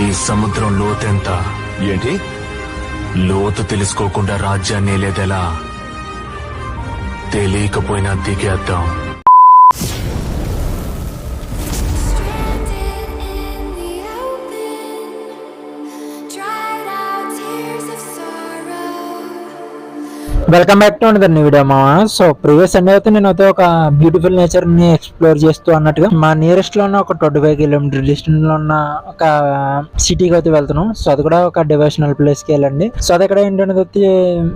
ఈ సముద్రం లోతెంత ఏంటి? లోతు తెలుసుకోకుండా రాజ్యాన్ని లేదెలా తెలియకపోయినా దిగేద్దాం. Welcome back to another new video మామ సో ప్రీవియస్ సండే అయితే నేను అయితే ఒక బ్యూటిఫుల్ నేచర్ని ఎక్స్ప్లోర్ చేస్తూ అన్నట్టుగా మా నియరెస్ట్లో ఉన్న ఒక ట్వంటీ ఫైవ్ కిలోమీటర్ డిస్టెన్స్లో ఉన్న ఒక సిటీకి అయితే వెళ్తున్నాం. సో అది కూడా ఒక డివోషనల్ ప్లేస్కి వెళ్ళండి. సో అది ఎక్కడ ఏంటనేది అయితే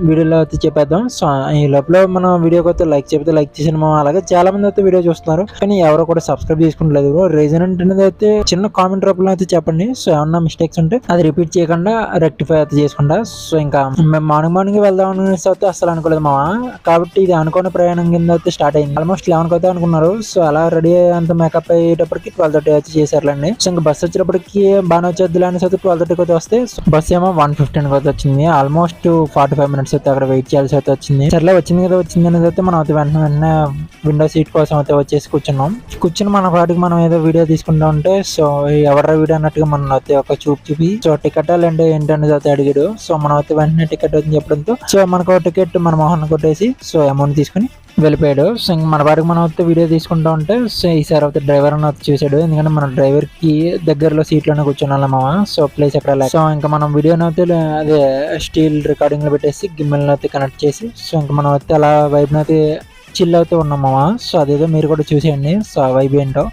వీడియోలో అయితే చెప్పేద్దాం. సో ఈ లోపల మనం వీడియోకి అయితే లైక్ చెప్తే లైక్ చేసిన మామ అలాగే చాలా మంది అయితే వీడియో చూస్తున్నారు. కానీ ఎవరు కూడా సబ్స్క్రైబ్ చేసుకుంటలేదు. రీజన్ అనేది అయితే చిన్న కామెంట్ రూపంలో అయితే చెప్పండి. సో ఏమన్నా మిస్టేక్స్ ఉంటే అది రిపీట్ చేయకుండా రెక్టిఫై అయితే చేసుకుంటా. సో ఇంకా మేము మార్నింగ్ మార్నింగ్ వెళ్దాం అనేసి అయితే అసలు అనుకోలేదు మామ కాబట్టి ఇది అనుకున్న ప్రయాణం కింద అయితే స్టార్ట్ అయింది. ఆల్మోస్ట్ లెవెన్ అయితే అనుకున్నారు. సో అలా రెడీ అయ్యేంత మేకప్ అయ్యేటప్పటికి ట్వెల్వ్ థర్టీ అయితే చేశారులేండి. సో ఇంకా బస్ వచ్చేటప్పటికి బాగానే వచ్చేది అనేసి అయితే ట్వెల్వ్ థర్టీకి అయితే వస్తే బస్ ఏమో వన్ ఫిఫ్టీన్ అయితే వచ్చింది. ఆల్మోస్ట్ ఫార్టీ ఫైవ్ మినిట్స్ అయితే అక్కడ వెయిట్ చేయాల్సి అయితే వచ్చింది. సర్లే వచ్చింది కదా వచ్చింది అనేది అయితే మనం అయితే వెంటనే వెంటనే విండో సీట్ కోసం అయితే వచ్చేసి కూర్చున్నాం. కూర్చుని మన వాటికి మనం ఏదో వీడియో తీసుకుంటా ఉంటే సో ఎవరి వీడియో అన్నట్టుగా మనం అయితే ఒక చూపు చూపి సో టికెట్ అంటే ఏంటనేది అయితే అడిగాడు. సో మనం అయితే వెంటనే టికెట్ అని చెప్పడంతో సో మనకు టికెట్ మన మొహన్ కొట్టేసి సో అమౌంట్ తీసుకుని వెళ్ళిపోయాడు. సో ఇంక మన వాడికి మనం అయితే వీడియో తీసుకుంటా ఉంటే సో ఈసారి అయితే డ్రైవర్ అని వచ్చి చూసాడు. ఎందుకంటే మన డ్రైవర్కి దగ్గరలో సీట్లోనే కూర్చున్నాం మామ. సో ప్లేస్ ఎక్కడ లేక. సో ఇంకా మనం వీడియోని అయితే అదే స్టీల్ రికార్డింగ్లో పెట్టేసి గిమ్మెల్ని అయితే కనెక్ట్ చేసి సో ఇంకా మనం అయితే అలా వైపునైతే చిల్ అవుతూ ఉన్నాం మామ. సో అదేదో మీరు కూడా చూసేయండి. సో ఆ వైబ్ ఏంటో.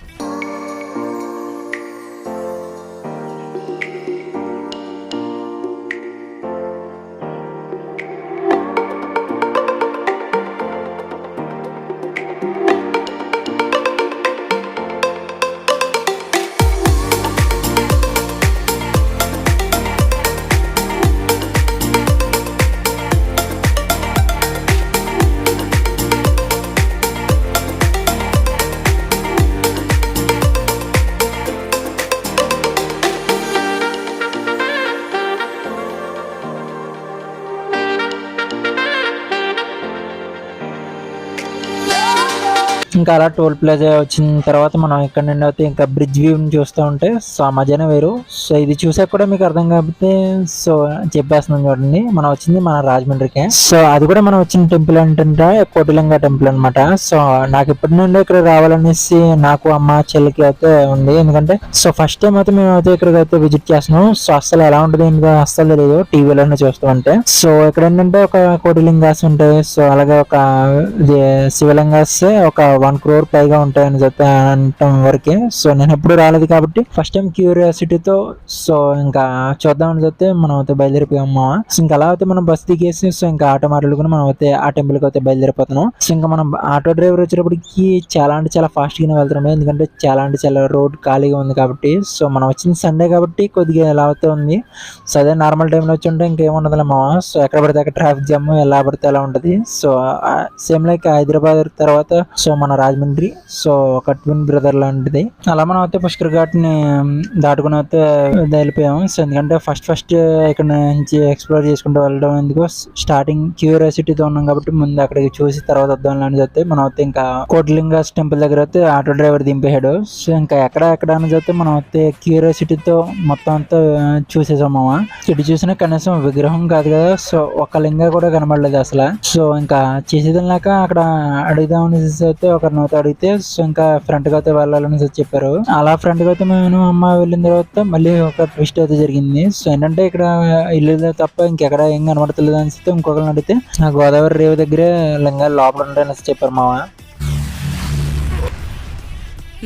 ఇంకా అలా టోల్ ప్లాజా వచ్చిన తర్వాత మనం ఇక్కడ నుండి అయితే ఇంకా బ్రిడ్జ్ వ్యూని చూస్తూ ఉంటే సో ఆ వేరు. సో ఇది చూసాక కూడా మీకు అర్థం కాకపోతే సో చెప్పేస్తున్నాం చూడండి. మనం వచ్చింది మన రాజమండ్రికే. సో అది కూడా మనం వచ్చిన టెంపుల్ ఏంటంటే? కోటిలింగ టెంపుల్ అన్నమాట. సో నాకు ఇప్పటి నుండి ఇక్కడ రావాలనేసి నాకు అమ్మ చెల్లికి అయితే ఉంది. ఎందుకంటే సో ఫస్ట్ టైం అయితే మేము అయితే ఇక్కడికి అయితే విజిట్ చేస్తున్నాం. సో అసలు ఎలా ఉంటుంది ఏంటో అస్సలు తెలియదు. టీవీలోనే చూస్తూ ఉంటే. సో ఇక్కడ ఏంటంటే ఒక కోటిలింగాస్ ఉంటాయి. సో అలాగే ఒక శివలింగాస్ ఒక వన్ క్రోర్ పైగా ఉంటాయని చెప్పి అంటాం వరకే. సో నేను ఎప్పుడు రాలేదు కాబట్టి ఫస్ట్ టైం క్యూరియాసిటీతో సో ఇంకా చూద్దామని చెప్తే మనం అయితే బయలుదేరిపోయాము సో ఇంకా అలా అయితే మనం బస్ దిగేసి సో ఇంకా ఆటో మాట్లాడుకుని మనం అయితే ఆ టెంపుల్కి అయితే బయలుదేరిపోతున్నాం. సో ఇంకా మనం ఆటో డ్రైవర్ వచ్చేటప్పటికి చాలా అంటే చాలా ఫాస్ట్ గానే వెళ్తున్నాం. ఎందుకంటే చాలా అంటే చాలా రోడ్ ఖాళీగా ఉంది కాబట్టి సో మనం వచ్చింది సండే కాబట్టి కొద్దిగా ఎలా అవుతే ఉంది. సో అదే నార్మల్ టైంలో వచ్చి ఉంటే ఇంకేముండదులే మా సో ఎక్కడ పడితే అక్కడ ట్రాఫిక్ జామ్ ఎలా పడితే అలా ఉంటుంది. సో సేమ్ లైక్ హైదరాబాద్ తర్వాత సో మన రాజమండ్రి. సో ఒక ట్విన్ బ్రదర్ లాంటిది. అలా మనం అయితే పుష్కర్ ఘాట్ని దాటుకుని అయితే వెళ్ళిపోయాము. సో ఎందుకంటే ఫస్ట్ ఫస్ట్ ఇక్కడ నుంచి ఎక్స్ప్లోర్ చేసుకుంటూ వెళ్ళడం ఎందుకు స్టార్టింగ్ క్యూరియాసిటీతో ఉన్నాం కాబట్టి ముందు అక్కడికి చూసి తర్వాత వద్దాం లాంటిది అయితే మనం అయితే ఇంకా కోట్లింగస్ టెంపుల్ దగ్గర అయితే ఆటో డ్రైవర్ దింపేశాడు. సో ఇంకా ఎక్కడ ఎక్కడ అని చెప్తే మనం అయితే క్యూరియాసిటీతో మొత్తం అంతా చూసేసాం ఇటు చూసినా కనీసం విగ్రహం కాదు కదా. సో ఒక లింగ కూడా కనబడలేదు అసలు. సో ఇంకా చేసేదాక అక్కడ అడుగుదామని అయితే ఒకరిని అయితే అడిగితే సో ఇంకా ఫ్రంట్గా అయితే వెళ్ళాలని చెప్పారు. అలా ఫ్రంట్గా అయితే మేము అమ్మ వెళ్ళిన తర్వాత మళ్ళీ ఒక ట్విస్ట్ అయితే జరిగింది. సో ఏంటంటే ఇక్కడ ఇల్లు తప్ప ఇంకెక్కడ ఏం కనబడతలేదు అని చెప్తే ఇంకొకరిని అడిగితే ఆ గోదావరి రేవు దగ్గరే లింగాలు లోపల ఉంటాయని చెప్పారు మామ.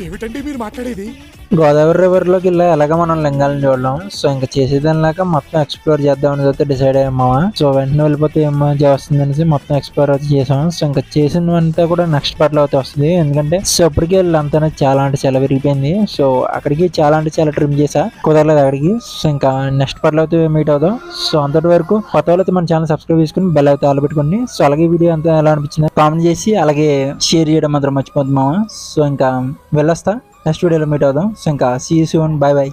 ఏమిటండి మీరు మాట్లాడేది? గోదావరి రివర్లోకి వెళ్ళా ఎలాగ మనం లింగాలను చూడడం? సో ఇంకా చేసేదానిలాగా మొత్తం ఎక్స్ప్లోర్ చేద్దామని అయితే డిసైడ్ అయ్యామా సో వెంటనే వెళ్ళిపోతే ఏమో చేస్తుంది అనేసి మొత్తం ఎక్స్ప్లోర్ అయితే చేసాం. సో ఇంకా చేసినంతా కూడా నెక్స్ట్ పార్ట్లో అయితే వస్తుంది. ఎందుకంటే సో అప్పటికే అంతా చాలా అంటే చాలా విరిగిపోయింది. సో అక్కడికి చాలా అంటే చాలా ట్రిమ్ చేసా. కుదరలేదు అక్కడికి. సో ఇంకా నెక్స్ట్ పార్ట్లో అయితే మీట్ అవుదాం. సో అంతటి వరకు కొత్త వాళ్ళు అయితే మన ఛానల్ సబ్స్క్రైబ్ చేసుకుని బెల్ అయితే ఆలు పెట్టుకోండి. సో అలాగే వీడియో అంతా ఎలా అనిపించింది కామెంట్ చేసి అలాగే షేర్ చేయడం మాత్రం మర్చిపోద్దు మామ. సో ఇంకా వెళ్ళొస్తా. నెక్స్ట్ వీడియోలో మీట్ అవుదాం సో ఇంకా సీ సూన్ బాయ్ బాయ్